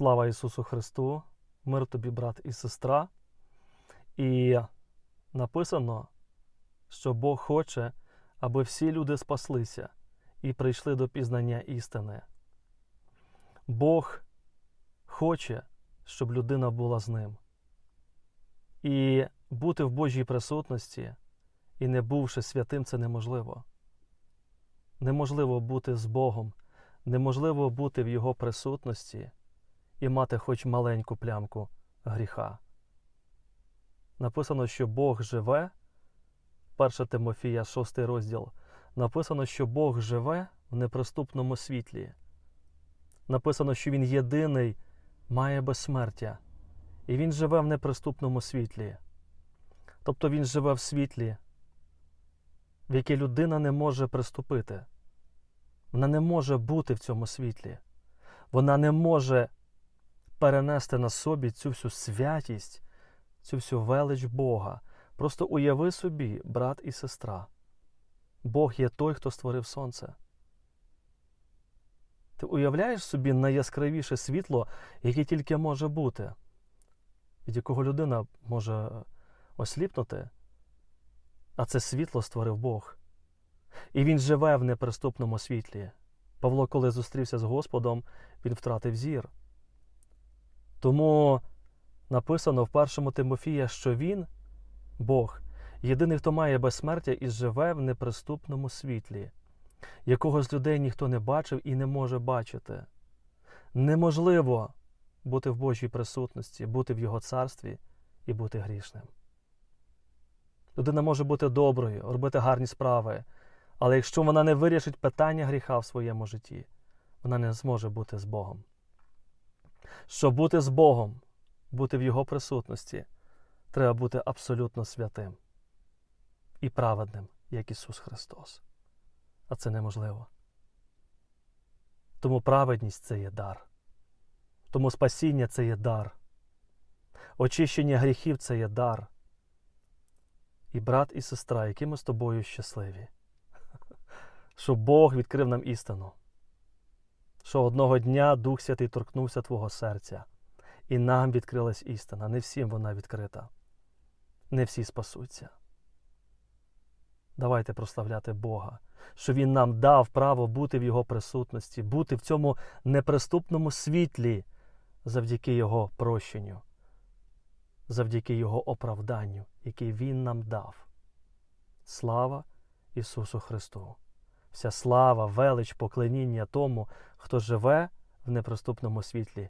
Слава Ісусу Христу, мир тобі, брат і сестра. І написано, що Бог хоче, аби всі люди спаслися і прийшли до пізнання істини. Бог хоче, щоб людина була з ним. І бути в Божій присутності і не бувши святим, це неможливо. Неможливо бути з Богом, неможливо бути в Його присутності і мати хоч маленьку плямку гріха. Написано, що Бог живе, 1 Тимофія, 6 розділ. Написано, що Бог живе в неприступному світлі. Написано, що Він єдиний має безсмертя, і Він живе в неприступному світлі. Тобто Він живе в світлі, в яке людина не може приступити. Вона не може бути в цьому світлі. Вона не може перенести на собі цю всю святість, цю всю велич Бога. Просто уяви собі, брат і сестра. Бог є той, хто створив сонце. Ти уявляєш собі найяскравіше світло, яке тільки може бути, від якого людина може осліпнути, а це світло створив Бог. І він живе в неприступному світлі. Павло, коли зустрівся з Господом, він втратив зір. Тому написано в першому Тимофія, що він, Бог, єдиний, хто має безсмертя і живе в неприступному світлі, якого з людей ніхто не бачив і не може бачити. Неможливо бути в Божій присутності, бути в Його царстві і бути грішним. Людина може бути доброю, робити гарні справи, але якщо вона не вирішить питання гріха в своєму житті, вона не зможе бути з Богом. Щоб бути з Богом, бути в Його присутності, треба бути абсолютно святим і праведним, як Ісус Христос. А це неможливо. Тому праведність це є дар. Тому спасіння це є дар. Очищення гріхів це є дар. І брат і сестра, які ми з тобою щасливі, що Бог відкрив нам істину, що одного дня Дух Святий торкнувся Твого серця, і нам відкрилась істина. Не всім вона відкрита, не всі спасуться. Давайте прославляти Бога, що Він нам дав право бути в Його присутності, бути в цьому неприступному світлі завдяки Його прощенню, завдяки Його оправданню, який Він нам дав. Слава Ісусу Христу! Вся слава, велич, поклоніння тому, хто живе в неприступному світлі